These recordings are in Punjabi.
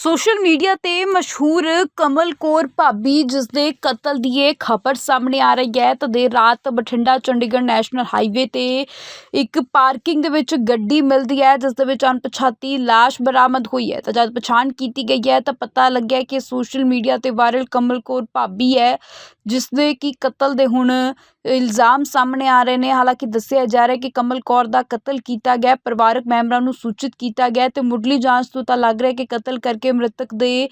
ਸੋਸ਼ਲ ਮੀਡੀਆ ਤੇ ਮਸ਼ਹੂਰ ਕਮਲ ਕੌਰ ਭਾਬੀ ਜਿਸ ਦੇ ਕਤਲ ਦੀ ਇਹ ਖਬਰ ਸਾਹਮਣੇ ਆ ਰਹੀ ਹੈ। ਤਾਂ ਦੇਰ ਰਾਤ ਬਠਿੰਡਾ ਚੰਡੀਗੜ੍ਹ ਨੈਸ਼ਨਲ ਹਾਈਵੇ ਤੇ ਇੱਕ ਪਾਰਕਿੰਗ ਦੇ ਵਿੱਚ ਗੱਡੀ ਮਿਲਦੀ ਹੈ ਜਿਸ ਦੇ ਵਿੱਚ ਅਣਪਛਾਤੀ ਲਾਸ਼ ਬਰਾਮਦ ਹੋਈ ਹੈ। ਤਾਂ ਜਦ ਪਛਾਣ ਕੀਤੀ ਗਈ ਹੈ, ਤਾਂ ਪਤਾ ਲੱਗਿਆ ਕਿ ਸੋਸ਼ਲ ਮੀਡੀਆ ਤੇ ਵਾਇਰਲ ਕਮਲ ਕੌਰ ਭਾਬੀ ਹੈ ਜਿਸ ਦੇ ਕਿ ਕਤਲ ਦੇ ਹੁਣ ਇਲਜ਼ਾਮ ਸਾਹਮਣੇ ਆ ਰਹੇ ਨੇ। ਹਾਲਾਂਕਿ ਦੱਸਿਆ ਜਾ ਰਿਹਾ ਕਿ ਕਮਲ ਕੌਰ ਦਾ ਕਤਲ ਕੀਤਾ ਗਿਆ ਪਰਿਵਾਰਕ ਮੈਂਬਰਾਂ ਨੂੰ ਸੂਚਿਤ ਕੀਤਾ ਗਿਆ ਹੈ ਤੇ ਮੁੱਢਲੀ ਜਾਂਚ ਤੋਂ ਤਾਂ ਲੱਗ ਰਿਹਾ ਕਿ ਕਤਲ ਕਰਕੇ ਮ੍ਰਿਤਕ ਦੇ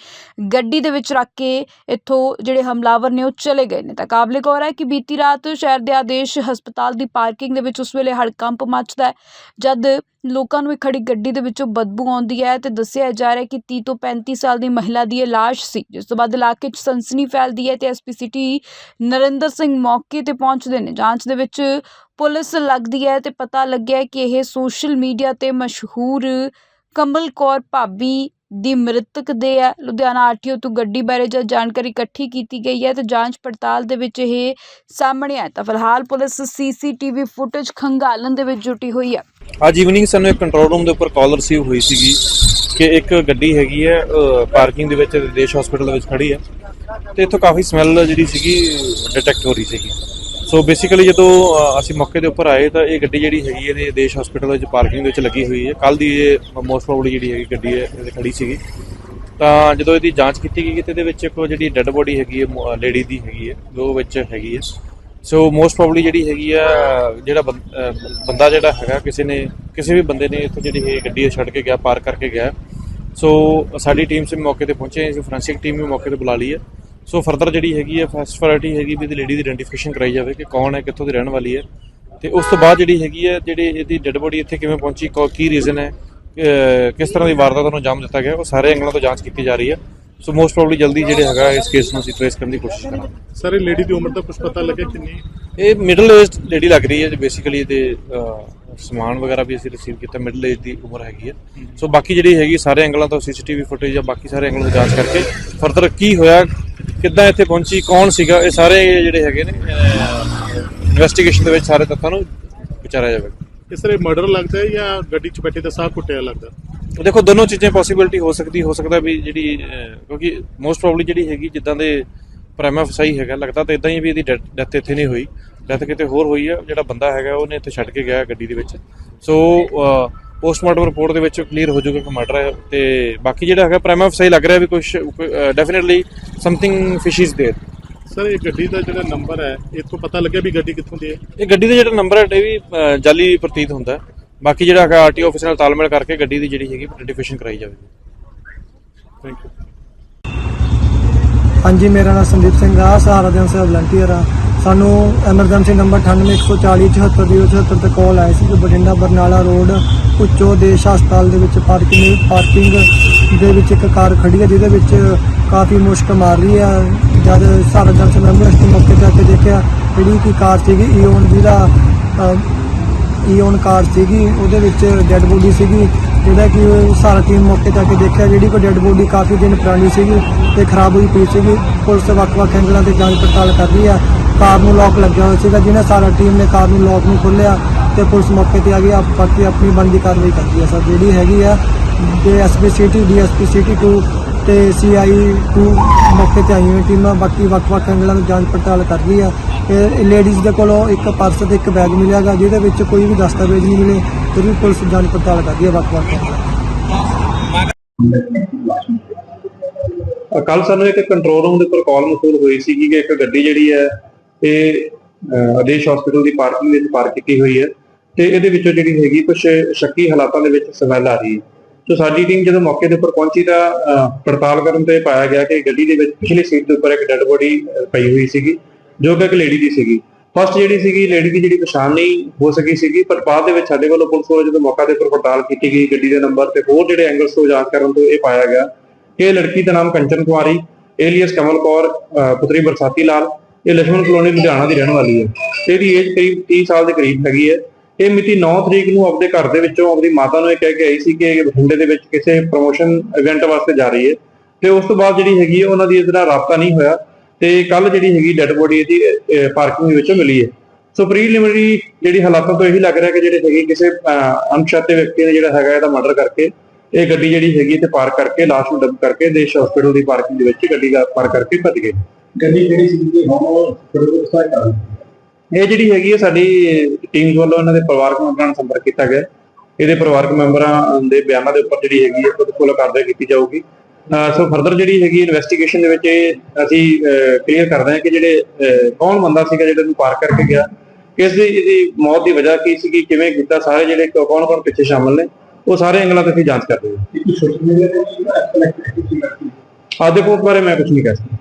ਗੱਡੀ ਦੇ ਵਿੱਚ ਰੱਖ ਕੇ ਇੱਥੋਂ ਜਿਹੜੇ ਹਮਲਾਵਰ ਨੇ ਉਹ ਚਲੇ ਗਏ ਨੇ। ਤਾਂ ਕਾਬਲੇ ਗੌਰ ਹੈ ਕਿ ਬੀਤੀ ਰਾਤ ਸ਼ਹਿਰ ਦੇ ਆਦੇਸ਼ ਹਸਪਤਾਲ ਦੀ ਪਾਰਕਿੰਗ ਦੇ ਵਿੱਚ ਉਸ ਵੇਲੇ ਹੜਕੰਪ ਮੱਚਦਾ ਹੈ। ਜਦ ਲੋਕਾਂ ਨੂੰ ਇਹ ਖੜੀ ਗੱਡੀ ਦੇ ਵਿੱਚੋਂ ਬਦਬੂ ਆਉਂਦੀ ਹੈ ਤੇ ਦੱਸਿਆ ਜਾ ਰਿਹਾ ਕਿ 30 ਤੋਂ 35 ਸਾਲ ਦੀ ਮਹਿਲਾ ਦੀ ਇਹ ਲਾਸ਼ ਸੀ, ਜਿਸ ਤੋਂ ਬਾਅਦ ਇਲਾਕੇ 'ਚ ਸਨਸਨੀ ਫੈਲਦੀ ਹੈ ਤੇ ਐਸਪੀ ਸਿਟੀ ਨਰਿੰਦਰ ਸਿੰਘ ਮੌਕੇ ਤੇ ਪਹੁੰਚਦੇ ਨੇ। ਜਾਂਚ ਦੇ ਵਿੱਚ ਪੁਲਿਸ ਲੱਗਦੀ ਹੈ ਤੇ ਪਤਾ ਲੱਗਿਆ ਕਿ ਇਹ ਸੋਸ਼ਲ ਮੀਡੀਆ ਤੇ ਮਸ਼ਹੂਰ ਕਮਲ ਕੌਰ ਭਾਬੀ ਦੀ ਮ੍ਰਿਤਕ ਦੇ ਹੈ ਲੁਧਿਆਣਾ ਆਰਟੀਓ ਤੋਂ ਗੱਡੀ ਬਾਰੇ ਜਦ ਜਾਣਕਾਰੀ ਇਕੱਠੀ ਕੀਤੀ ਗਈ ਹੈ ਤੇ ਜਾਂਚ ਪੜਤਾਲ ਦੇ ਵਿੱਚ ਇਹ ਸਾਹਮਣੇ ਆਇਆ ਤਾਂ ਫਿਲਹਾਲ ਪੁਲਿਸ ਸੀਸੀਟੀਵੀ ਫੁਟੇਜ ਖੰਗਾਲਣ ਦੇ ਵਿੱਚ ਜੁਟੀ ਹੋਈ ਹੈ। ਅੱਜ ਈਵਨਿੰਗ ਸਾਨੂੰ ਇੱਕ ਕੰਟਰੋਲ ਰੂਮ ਦੇ ਉੱਪਰ ਕਾਲ ਰਿਸੀਵ ਹੋਈ ਸੀਗੀ ਕਿ ਇੱਕ ਗੱਡੀ ਹੈਗੀ ਹੈ ਪਾਰਕਿੰਗ ਦੇ ਵਿੱਚ ਦੇਸ਼ ਹਸਪੀਟਲ ਦੇ ਵਿੱਚ ਖੜੀ ਹੈ ਤੇ ਇੱਥੋਂ ਕਾਫੀ ਸਮੈਲ ਜਿਹੜੀ ਸੀਗੀ ਡਿਟੈਕਟ ਹੋ ਰਹੀ ਸੀਗੀ। ਸੋ ਬੇਸਿਕਲੀ ਜਦੋਂ ਅਸੀਂ ਮੌਕੇ ਦੇ ਉੱਪਰ ਆਏ ਤਾਂ ਇਹ ਗੱਡੀ ਜਿਹੜੀ ਹੈਗੀ ਇਹਦੇ ਦੇਸ਼ ਹਸਪੀਟਲ ਵਿੱਚ ਪਾਰਕਿੰਗ ਦੇ ਵਿੱਚ ਲੱਗੀ ਹੋਈ ਹੈ। ਕੱਲ ਦੀ ਇਹ ਮੋਸਟ ਪ੍ਰੋਬਬਲੀ ਜਿਹੜੀ ਹੈਗੀ ਗੱਡੀ ਹੈ, ਇਹਦੇ ਖੜੀ ਸੀਗੀ। ਤਾਂ ਜਦੋਂ ਇਹਦੀ ਜਾਂਚ ਕੀਤੀ ਗਈ, ਤੇ ਇਹਦੇ ਵਿੱਚ ਇੱਕ ਜਿਹੜੀ ਡੈੱਡ ਬੋਡੀ ਹੈਗੀ ਹੈ ਲੇਡੀ ਦੀ ਹੈਗੀ ਹੈ, ਜੋ ਵਿੱਚ ਹੈਗੀ ਹੈ। ਸੋ ਮੋਸਟ ਪ੍ਰੋਬਬਲੀ ਜਿਹੜੀ ਹੈਗੀ ਆ, ਜਿਹੜਾ ਬੰ- ਬੰਦਾ ਜਿਹੜਾ ਹੈਗਾ, ਕਿਸੇ ਨੇ, ਕਿਸੇ ਵੀ ਬੰਦੇ ਨੇ ਇੱਥੇ ਜਿਹੜੀ ਇਹ ਗੱਡੀ ਛੱਡ ਕੇ ਗਿਆ ਪਾਰਕ ਕਰਕੇ ਗਿਆ। ਸੋ ਸਾਡੀ ਟੀਮ ਸੇ ਮੌਕੇ ਤੇ ਪਹੁੰਚੇ ਅਸੀਂ ਫੋਰੈਂਸਿਕ ਟੀਮ ਵੀ ਮੌਕੇ ਤੇ ਬੁਲਾ ਲਈ ਹੈ। ਸੋ ਫਰਦਰ ਜਿਹੜੀ ਹੈਗੀ ਹੈ ਫਸਟ ਪ੍ਰਾਇੋਰਟੀ ਹੈਗੀ ਵੀ ਇਹਦੀ ਲੇਡੀ ਦੀ ਆਇਡੈਂਟੀਫਿਕੇਸ਼ਨ ਕਰਾਈ ਜਾਵੇ ਕਿ ਕੌਣ ਹੈ ਕਿੱਥੋਂ ਦੀ ਰਹਿਣ ਵਾਲੀ ਹੈ। ਤੇ ਉਸ ਤੋਂ ਬਾਅਦ ਜਿਹੜੀ ਹੈਗੀ ਹੈ ਜਿਹੜੇ ਇਹਦੀ ਡੈੱਡ ਬੋਡੀ ਇੱਥੇ ਕਿਵੇਂ ਪਹੁੰਚੀ ਕੌ- ਰੀਜ਼ਨ ਹੈ ਕਿਸ ਤਰ੍ਹਾਂ ਦੀ ਵਾਰਦਾਤ ਨੂੰ ਅੰਜਾਮ ਦਿੱਤਾ ਗਿਆ ਉਹ ਸਾਰੇ ਐਂਗਲਾਂ ਤੋਂ ਜਾਂਚ ਕੀਤੀ ਜਾ ਰਹੀ ਹੈ। ਸੋ ਮੋਸਟ ਪ੍ਰੋਬਬਲੀ ਜਲਦੀ ਜਿਹੜੇ ਹੈਗਾ ਇਸ ਕੇਸ ਨੂੰ ਅਸੀਂ ਟ੍ਰੇਸ ਕਰਨ ਦੀ ਕੋਸ਼ਿਸ਼ ਕਰਾਂਗੇ। ਸਰ ਇਹ ਲੇਡੀ ਦੀ ਉਮਰ ਦਾ ਕੁਝ ਪਤਾ ਲੱਗਿਆ ਕਿੰਨੀ ਇਹ ਮਿਡਲ ਏਜਡ ਲੇਡੀ ਲੱਗ ਰਹੀ ਹੈ ਜੀ ਬੇਸਿਕਲੀ ਤੇ ਸਮਾਨ ਵਗੈਰਾ ਵੀ ਅਸੀਂ ਰਿਸੀਵ ਕੀਤਾ ਮਿਡਲ ਏਜ ਦੀ ਉਮਰ ਹੈਗੀ ਹੈ। ਸੋ ਬਾਕੀ ਜਿਹੜੀ ਹੈਗੀ ਸਾਰੇ ਐਂਗਲਾਂ ਤੋਂ ਸੀਸੀਟੀਵੀ ਫੁਟੇਜ ਜਾਂ ਬਾਕੀ ਸਾਰੇ ਐਂਗਲਾਂ ਤੋਂ ਜਾਂਚ ਕਰਕੇ ਫਰਦਰ ਕੀ ਹੋਇਆ ਕਿੱਦਾਂ ਇੱਥੇ ਪਹੁੰਚੀ ਕੌਣ ਸੀਗਾ ਇਹ ਸਾਰੇ ਜਿਹੜੇ ਹੈਗੇ ਨੇ ਇਨਵੈਸਟੀਗੇਸ਼ਨ ਦੇ ਵਿੱਚ ਸਾਰੇ ਤੱਥਾਂ ਨੂੰ ਵਿਚਾਰਿਆ ਜਾਵੇਗਾ। ਇਹ ਮਰਡਰ ਲੱਗਦਾ ਹੈ ਜਾਂ ਗੱਡੀ 'ਚ ਬੈਠੇ ਦਾ ਸਾਹ ਘੁੱਟਿਆ ਲੱਗਦਾ? ਦੇਖੋ ਦੋਨੋਂ ਚੀਜ਼ਾਂ ਪੋਸੀਬਿਲਿਟੀ ਹੋ ਸਕਦੀ ਹੋ ਸਕਦਾ ਵੀ ਜਿਹੜੀ ਕਿਉਂਕਿ ਮੋਸਟ ਪ੍ਰੋਬਬਲੀ ਜਿਹੜੀ ਹੈਗੀ ਜਿੱਦਾਂ ਦੇ ਪ੍ਰਾਈਮਾ ਫਸਾਈ ਹੈਗਾ ਲੱਗਦਾ ਤਾਂ ਇਦਾਂ ਹੀ ਵੀ ਇਹਦੀ ਡੈਥ ਇੱਥੇ ਨਹੀਂ ਹੋਈ। ਡੈਥ ਕਿਤੇ ਹੋਰ ਹੋਈ ਹੈ ਜਿਹੜਾ ਬੰਦਾ ਹੈਗਾ ਉਹਨੇ ਇੱਥੇ ਛੱਡ ਕੇ ਗਿਆ ਗੱਡੀ ਦੇ ਵਿੱਚ। ਸੋ ਪੋਸਟਮਾਰਟਮ ਰਿਪੋਰਟ ਦੇ ਵਿੱਚ ਕਲੀਅਰ ਹੋ ਜਾਊਗਾ ਕਿ ਮਰਡਰ ਹੈ ਤੇ ਬਾਕੀ ਜਿਹੜਾ ਹੈਗਾ ਪ੍ਰਾਈਮਾ ਫਸਾਈ ਲੱਗ ਰਿਹਾ ਵੀ ਕੁਝ definitely something fish is there sir ਇਹ ਗੱਡੀ ਦਾ ਜਿਹੜਾ ਨੰਬਰ ਹੈ ਇਥੋਂ ਪਤਾ ਲੱਗਿਆ ਵੀ ਗੱਡੀ ਕਿੱਥੋਂ ਦੀ ਹੈ ਇਹ ਗੱਡੀ ਦਾ ਜਿਹੜਾ ਨੰਬਰ ਹੈ ਇਹ ਵੀ ਅਹ, ਜਾਲੀ ਪ੍ਰਤੀਤ ਹੁੰਦਾ ਹੈ। ਬਾਕੀ ਜਿਹੜਾ ਹੈਗਾ ਆਰਟੀਓ ਆਫਿਸ ਨਾਲ ਤਾਲਮੇਲ ਕਰਕੇ ਗੱਡੀ ਦੀ ਜਿਹੜੀ ਹੈਗੀ ਆਇਡੈਂਟੀਫਿਕੇਸ਼ਨ ਕਰਾਈ ਜਾਵੇਗੀ ਥੈਂਕ ਯੂ ਹਾਂਜੀ ਮੇਰਾ ਨਾਮ ਸੰਦੀਪ ਸਿੰਘ ਆ ਸਹਾਰਾ ਦੇ ਅੰਸਰ ਵਲੰਟੀਅਰ ਆ ਸਾਨੂੰ ਐਮਰਜੈਂਸੀ ਨੰਬਰ 9814 74 ਤੇ ਕਾਲ ਆਈ ਸੀ ਕਿ ਬਠਿੰਡਾ ਬਰਨਾਲਾ ਰੋਡ ਉੱਚੋ ਦੇਸ਼ ਹਸਪਤਾਲ ਦੇ ਵਿੱਚ ਪਾਰਕਿੰਗ ਪਾਰਕਿੰਗ ਦੇ ਵਿੱਚ ਇੱਕ ਕਾਰ ਖੜੀ ਹੈ ਜਿਹਦੇ ਵਿੱਚ ਕਾਫੀ ਮੁਸ਼ਕ ਮਾਰ ਰਹੀ ਆ ਜਦ ਸਾਰਾ ਜਨਸ ਅੰਸਰ ਐਂਬੂਲੈਂਸ ਮੌਕੇ ਜਾ ਕੇ ਦੇਖਿਆ ਜਿਹੜੀ ਕਿ ਕਾਰ ਸੀਗੀ ਈਓਨ ਜਿਹਦਾ ਅਹ, ਈਓਨ ਕਾਰ ਸੀਗੀ ਉਹਦੇ ਵਿੱਚ ਡੈੱਡ ਬੋਡੀ ਸੀਗੀ। ਜਿਹੜਾ ਕਿ ਸਾਰਾ ਟੀਮ ਮੌਕੇ ਤੇ ਆ ਕੇ ਦੇਖਿਆ ਜਿਹੜੀ ਕੋ ਡੈੱਡ ਬੋਡੀ ਕਾਫੀ ਦਿਨ ਪੁਰਾਣੀ ਸੀਗੀ ਤੇ ਖਰਾਬ ਹੋਈ ਪਈ ਸੀਗੀ। ਪੁਲਿਸ ਵੱਖ-ਵੱਖ ਐਂਗਲਾਂ ਤੇ ਜਾਂਚ ਪੜਤਾਲ ਕਰ ਰਹੀ ਆ ਕਾਰ ਨੂੰ ਲੋਕ ਲੱਗਿਆ ਹੋਇਆ ਸੀਗਾ, ਜਿਹਨੇ ਸਾਰਾ ਟੀਮ ਨੇ ਕਾਰ ਨੂੰ ਲੋਕ ਨੂੰ ਖੋਲ੍ਹਿਆ ਤੇ ਪੁਲਿਸ ਮੌਕੇ ਤੇ ਆ ਗਈ ਆ ਬਾਕੀ ਆਪਣੀ ਬਣਦੀ ਕਾਰਵਾਈ ਕਰਦੀ ਆ ਸਰ। ਜਿਹੜੀ ਹੈਗੀ ਆ ਤੇ ਐਸਪੀ ਸਿਟੀ ਡੀਐਸਪੀ ਸਿਟੀ 2 ਤੇ ਸੀਆਈ 2 ਮੌਕੇ ਤੇ ਆਈਆਂ ਟੀਮਾਂ, ਬਾਕੀ ਵੱਖ-ਵੱਖ ਐਂਗਲਾਂ ਤੋਂ ਜਾਂਚ ਪੜਤਾਲ ਕਰ ਰਹੀ ਆ। ਇਹ ਲੇਡੀਜ਼ ਦੇ ਕੋਲੋਂ ਇੱਕ ਪਰਸ ਤੇ ਇੱਕ ਬੈਗ ਮਿਲਿਆਗਾ, ਜਿਹਦੇ ਵਿੱਚ ਕੋਈ ਵੀ ਦਸਤਾਵੇਜ਼ ਨਹੀਂ ਮਿਲੇ ਫਿਰ ਵੀ ਪੁਲਿਸ ਜਾਂਚ ਪੜਤਾਲ ਕਰ ਰਹੀ ਆ ਵੱਖ-ਵੱਖ ਕੱਲ ਸਾਨੂੰ ਇੱਕ ਕੰਟਰੋਲ ਰੂਮ ਦੇ ਉੱਪਰ ਕਾਲ ਮਸੂਲ ਹੋਈ ਸੀ ਕਿ ਇੱਕ ਗੱਡੀ ਜਿਹੜੀ ਹੈ ਇਹ ਆਦੇਸ਼ ਹਸਪੀਟਲ ਦੀ ਪਾਰਕਿੰਗ ਵਿੱਚ ਪਾਰਕ ਕੀਤੀ ਹੋਈ ਹੈ ਤੇ ਇਹਦੇ ਵਿੱਚੋਂ ਜਿਹੜੀ ਹੈਗੀ ਕੁਝ ਸ਼ੱਕੀ ਹਾਲਾਤਾਂ ਦੇ ਵਿੱਚ ਸਮੈਲ ਆ ਰਹੀ ਹੈ। ਸੋ ਸਾਡੀ ਟੀਮ ਜਦੋਂ ਮੌਕੇ ਦੇ ਉੱਪਰ ਪਹੁੰਚੀ ਤਾਂ ਅਹ, ਪੜਤਾਲ ਕਰਨ ਤੇ ਪਾਇਆ ਗਿਆ ਕਿ ਗੱਡੀ ਦੇ ਵਿੱਚ ਪਿਛਲੀ ਸੀਟ ਦੇ ਉੱਪਰ ਇੱਕ ਡੈੱਡ ਬੋਡੀ ਪਈ ਹੋਈ ਸੀਗੀ ਜੋ ਕਿ ਇੱਕ ਲੇਡੀ ਦੀ ਸੀਗੀ। ਫਸਟ ਜਿਹੜੀ ਸੀਗੀ ਲੇਡੀ ਦੀ ਜਿਹੜੀ ਪਛਾਣ ਨਹੀਂ ਹੋ ਸਕੀ ਸੀਗੀ ਪਰ ਬਾਅਦ ਦੇ ਵਿੱਚ ਸਾਡੇ ਵੱਲੋਂ ਪੁਲਿਸ ਵੱਲੋਂ ਜਦੋਂ ਮੌਕਾ ਦੇ ਉੱਪਰ ਪੜਤਾਲ ਕੀਤੀ ਗਈ ਗੱਡੀ ਦੇ ਨੰਬਰ ਤੇ ਹੋਰ ਜਿਹੜੇ ਐਂਗਲਸ ਤੋਂ ਜਾਂਚ ਕਰਨ ਤੋਂ ਇਹ ਪਾਇਆ ਗਿਆ ਕਿ ਇਹ ਲੜਕੀ ਦਾ ਨਾਮ ਕੰਚਨ ਕੁਮਾਰੀ ਏਲੀਅਸ ਕਮਲ ਕੌਰ ਅਹ ਪੁੱਤਰੀ ਬਰਸਾਤੀ ਲਾਲ ਇਹ ਲక్ష్ਮਣ ਕਲੋਨੀ ਲੁਧਿਆਣਾ ਦੀ ਰਹਿਣ ਵਾਲੀ ਹੈ। ਤੇ ਇਹਦੀ ਏਜ ਕਰੀਬ 30 ਸਾਲ ਦੇ ਕਰੀਬ ਹੈਗੀ ਹੈ। ਇਹ ਮਿਤੀ 9 ਤਰੀਕ ਨੂੰ ਆਪਣੇ ਘਰ ਦੇ ਵਿੱਚੋਂ ਆਪਣੀ ਮਾਤਾ ਨੂੰ ਇਹ ਕਹਿ ਕੇ ਆਈ ਸੀ ਕਿ ਇਹ ਬਠਿੰਡੇ ਦੇ ਵਿੱਚ ਕਿਸੇ ਪ੍ਰੋਮੋਸ਼ਨ ਇਵੈਂਟ ਵਾਸਤੇ ਜਾ ਰਹੀ ਹੈ। ਤੇ ਉਸ ਤੋਂ ਬਾਅਦ ਜਿਹੜੀ ਹੈਗੀ ਹੈ, ਉਹਨਾਂ ਦੀ ਇਹਦੇ ਨਾਲ ਰਾਬਤਾ ਨਹੀਂ ਹੋਇਆ। ਤੇ ਕੱਲ ਜਿਹੜੀ ਹੈਗੀ ਡੈੱਡ ਬੋਡੀ ਇਹਦੀ ਪਾਰਕਿੰਗ ਦੇ ਵਿੱਚੋਂ ਮਿਲੀ ਹੈ। ਸੋ ਪ੍ਰੀਲਿਮਿਨਰੀ ਜਿਹੜੀ ਹਾਲਾਤਾਂ ਤੋਂ ਇਹੀ ਲੱਗ ਰਿਹਾ ਕਿ ਜਿਹੜੇ ਹੈਗੇ ਕਿਸੇ ਅਣਛਾਤੇ ਵਿਅਕਤੀ ਨੇ ਜਿਹੜਾ ਹੈਗਾ ਇਹਦਾ ਮਰਡਰ ਕਰਕੇ ਇਹ ਗੱਡੀ ਜਿਹੜੀ ਹੈਗੀ ਤੇ ਪਾਰਕ ਕਰਕੇ ਲਾਸ਼ ਨੂੰ ਡੱਬ ਕਰਕੇ ਦੇਸ਼ ਹਸਪੀਟਲ ਦੀ ਪਾਰਕਿੰਗ ਦੇ ਵਿੱਚ ਗੱਡੀ ਦਾ ਪਾਰਕ ਕਰਕੇ ਭੱਜ ਗਏ। ਗੱਡੀ ਜਿਹੜੀ ਸੀ ਕਿ ਹੁਣ ਫਿਰ ਸਹਾਇਤਾ ਇਹ ਜਿਹੜੀ ਹੈਗੀ ਹੈ ਸਾਡੀ ਟੀਮ ਵੱਲੋਂ ਇਹਨਾਂ ਦੇ ਪਰਿਵਾਰਕ ਮੈਂਬਰਾਂ ਨਾਲ ਸੰਪਰਕ ਕੀਤਾ ਗਿਆ। ਇਹਦੇ ਪਰਿਵਾਰਕ ਮੈਂਬਰਾਂ ਦੇ ਬਿਆਨਾਂ ਦੇ ਉੱਪਰ ਜਿਹੜੀ ਹੈਗੀ ਹੈ ਖੁਦ ਕੋਲ ਕਾਰਵਾਈ ਕੀਤੀ ਜਾਊਗੀ। ਸੋ ਫਰਦਰ ਜਿਹੜੀ ਹੈਗੀ ਇਨਵੈਸਟੀਗੇਸ਼ਨ ਦੇ ਵਿੱਚ ਇਹ ਅਸੀਂ ਕਲੀਅਰ ਕਰਦੇ ਹਾਂ ਕਿ ਜਿਹੜੇ ਕੌਣ ਬੰਦਾ ਸੀਗਾ ਜਿਹੜਾ ਨੂੰ ਪਾਰ ਕਰਕੇ ਗਿਆ। ਕਿਸ ਦੀ ਇਹਦੀ ਮੌਤ ਦੀ ਵਜ੍ਹਾ ਕੀ ਸੀਗੀ ਕਿਵੇਂ ਕੀਤਾ ਸਾਰੇ ਜਿਹੜੇ ਕੌਣ ਕੌਣ ਪਿੱਛੇ ਸ਼ਾਮਲ ਨੇ ਉਹ ਸਾਰੇ ਐਂਗਲਾਂ ਤੇ ਅਸੀਂ ਜਾਂਚ ਕਰ ਰਹੇ ਹਾਂ। ਕਰਦੀ ਆਦੇ ਕੋਲ ਬਾਰੇ ਮੈਂ ਕੁਝ ਨਹੀਂ ਕਹਿ ਸਕਦਾ।